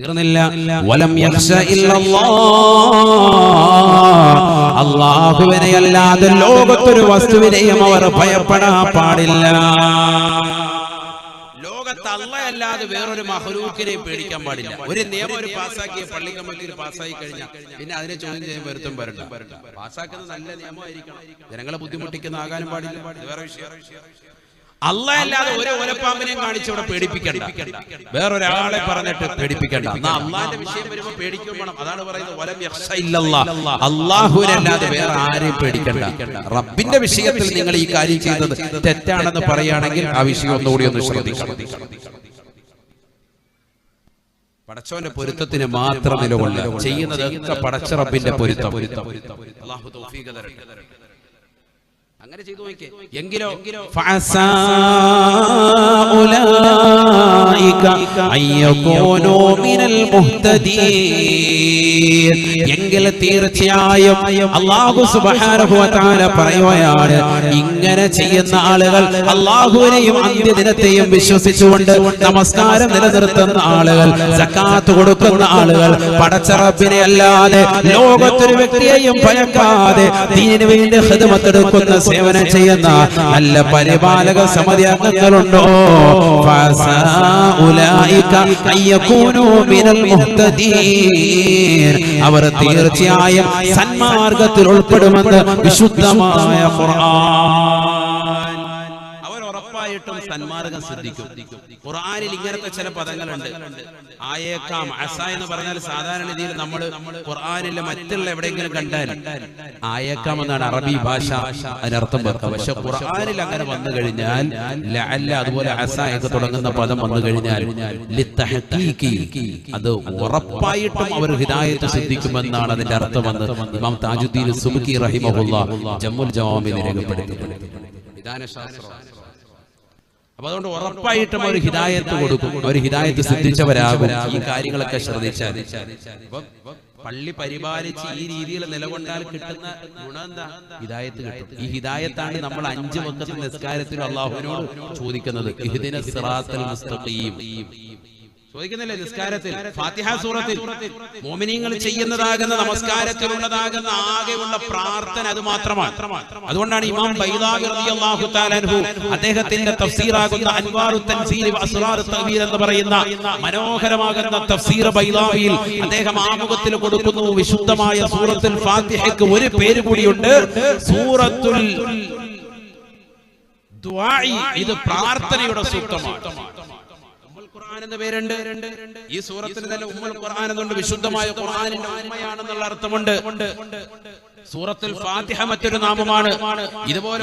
തീർന്നില്ല. വലം അല്ലാതെ ലോകത്തൊരു വസ്തുവിനെയും അവർ ഭയപ്പെടാൻ പാടില്ല. ലോകത്ത് അല്ലാതെ വേറൊരു മഹലൂക്കിനെ പേടിക്കാൻ പാടില്ല. ഒരു നിയമം ഒരു പാസ്സാക്കിയ പള്ളി കമ്മിറ്റിയിൽ പാസ്സായി കഴിഞ്ഞാൽ പിന്നെ അതിനെ ചോദ്യം ചെയ്യാൻ വരുത്തും വരണ്ട പാസ്സാക്കുന്നത് നല്ല നിയമമായിരിക്കണം ജനങ്ങളെ ബുദ്ധിമുട്ടിക്കുന്ന ആകാനും പാടില്ല. വേറെ വിഷയം. അല്ലാതെ ഒരു ഒലപ്പാമ്പിനെയും കാണിച്ച് ഇവിടെ പേടിപ്പിക്കണ്ട. വേറൊരാളെ പറഞ്ഞിട്ട് പേടിപ്പിക്കണ്ട. എന്നാ അള്ളാന്റെ വിഷയം വരുമ്പോ പേടിക്കണം അതാണ് പറയുന്നത്. അള്ളാഹുവിനല്ലാതെ വേറെ ആരെയും പേടിക്കണ്ട. റബ്ബിന്റെ വിഷയത്തിൽ നിങ്ങൾ ഈ കാര്യം ചെയ്തത് തെറ്റാണെന്ന് പറയുകയാണെങ്കിൽ ആ വിഷയം ഒന്നുകൂടി ഒന്ന് ശ്രദ്ധിക്കണം. പടച്ചവന്റെ പൊരുത്തത്തിന് മാത്രം നിലകൊള്ളുക. ചെയ്യുന്നത് പടച്ച റബ്ബിന്റെ പൊരുത്തം. അള്ളാഹു തൗഫീഖ് തരട്ടെ. അങ്ങനെ ചെയ്തു നോക്കിയേ. എങ്കിലോ ഫഅസാ എങ്കിൽ തീർച്ചയായും പറയുകയാണ് ഇങ്ങനെ ചെയ്യുന്ന ആളുകൾ അള്ളാഹുവിനെയും അന്ത്യദിനത്തെയും വിശ്വസിച്ചുകൊണ്ട് നമസ്കാരം നിലനിർത്തുന്ന ആളുകൾ സക്കാത്ത് കൊടുക്കുന്ന ആളുകൾ പടച്ചറപ്പിനെ അല്ലാതെ ലോകത്തൊരു വ്യക്തിയെയും ഭയക്കാതെ ദീനു വേണ്ടി ഹൃദമത്തെടുക്കുന്ന സേവനം ചെയ്യുന്ന നല്ല പരിപാലക സമിതി അംഗങ്ങളുണ്ടോ? ഫഅസാ മിനൽ അവർ തീർച്ചയായും സന്മാർഗത്തിൽ ഉൾപ്പെടുമെന്ന് വിശുദ്ധമായ ഖുർആൻ. ഉറപ്പായിട്ടും സന്മാർഗം ശ്രദ്ധിക്കും ഖുർആനിൽ ഇങ്ങനത്തെ ചില പദങ്ങളുണ്ട്. ആയേക്കാം അസ എന്ന് പറഞ്ഞാൽ സാധാരണ രീതിയിൽ നമ്മൾ ഖുർആനിലെ മറ്റുള്ള എവിടെയെങ്കിലും കണ്ടാൽ ആയേക്കാം എന്നാണ് അറബി ഭാഷ അതിനർത്ഥം വെക്കുക. പക്ഷെ ഖുർആനിൽ അങ്ങനെ വന്നു കഴിഞ്ഞാൽ ലഅല്ല അതുപോലെ അസ ഒക്കെ തുടങ്ങുന്ന പദം വന്നു കഴിഞ്ഞാൽ അത് ഉറപ്പായിട്ടും അവർ ഹിദായത്ത് സിദ്ധിക്കുമെന്നാണ് അതിന്റെ അർത്ഥമെന്ന് ഇമാം താജുദ്ദീൻ സുബുക്കി റഹിമഹുല്ല ജമ്മുൽ ജവാമിൽ രേഖപ്പെടുത്തിയിട്ടുണ്ട് വിധാനശാസ്ത്രം അപ്പൊ അതുകൊണ്ട് ഉറപ്പായിട്ടും ഒരു ഹിദായത്ത് കൊടുക്കും. ഒരു ഹിദായത്ത് സിദ്ധിച്ചവരാകും. ഈ കാര്യങ്ങളൊക്കെ ശ്രദ്ധിച്ചാൽ പള്ളി പരിപാലിച്ച് ഈ രീതിയിൽ നിലകൊണ്ടാൽ കിട്ടുന്ന ഗുണം എന്താ ഹിദായത്ത് കിട്ടും. ഈ ഹിദായത്താണ് നമ്മൾ അഞ്ച് വക്കത്ത് നിസ്കാരത്തിൽ അള്ളാഹുവിനോട് ചോദിക്കുന്നത്. ചോദിക്കുന്നില്ലേ നിസ്കാരത്തിൽ? ഫാത്തിഹ സൂറത്തിൽ? മോമിനിയങ്ങൾ ചെയ്യുന്നതാകുന്ന നമസ്കാരത്തിലുള്ളതാകുന്ന ആകെയുള്ള പ്രാർത്ഥന അത് മാത്രമാണ്. അതുകൊണ്ടാണ് ഇമാം റളിയല്ലാഹു അദ്ദേഹത്തിന്റെ തഫ്സീറാകുന്ന അൻവാറു തഅവീൽ എന്ന് പറയുന്ന മനോഹരമാകുന്ന തഫ്സീർ ബൈദാവിയിൽ അദ്ദേഹം ആമുഖത്തിൽ കൊടുക്കുന്നു. വിശുദ്ധമായ സൂറത്തുൽ ഫാത്തിഹയ്ക്ക് ഒരു പേര് കൂടിയുണ്ട്. സൂറത്തുൽ ഇത് പ്രാർത്ഥനയുടെ സൂക്തമാണ്. ഖുർആൻ എന്ന പേരുണ്ട്. ഈ സൂറത്തിന് തന്നെ ഉമ്മൽ ഖുർആൻ എന്നുണ്ട്. വിശുദ്ധമായ ഖുർആനിന്റെ ഉമ്മയാണെന്നുള്ള അർത്ഥമുണ്ട്. സൂറത്തുൽ ഫാത്തിഹ മറ്റൊരു നാമമാണ്. ഇതുപോലെ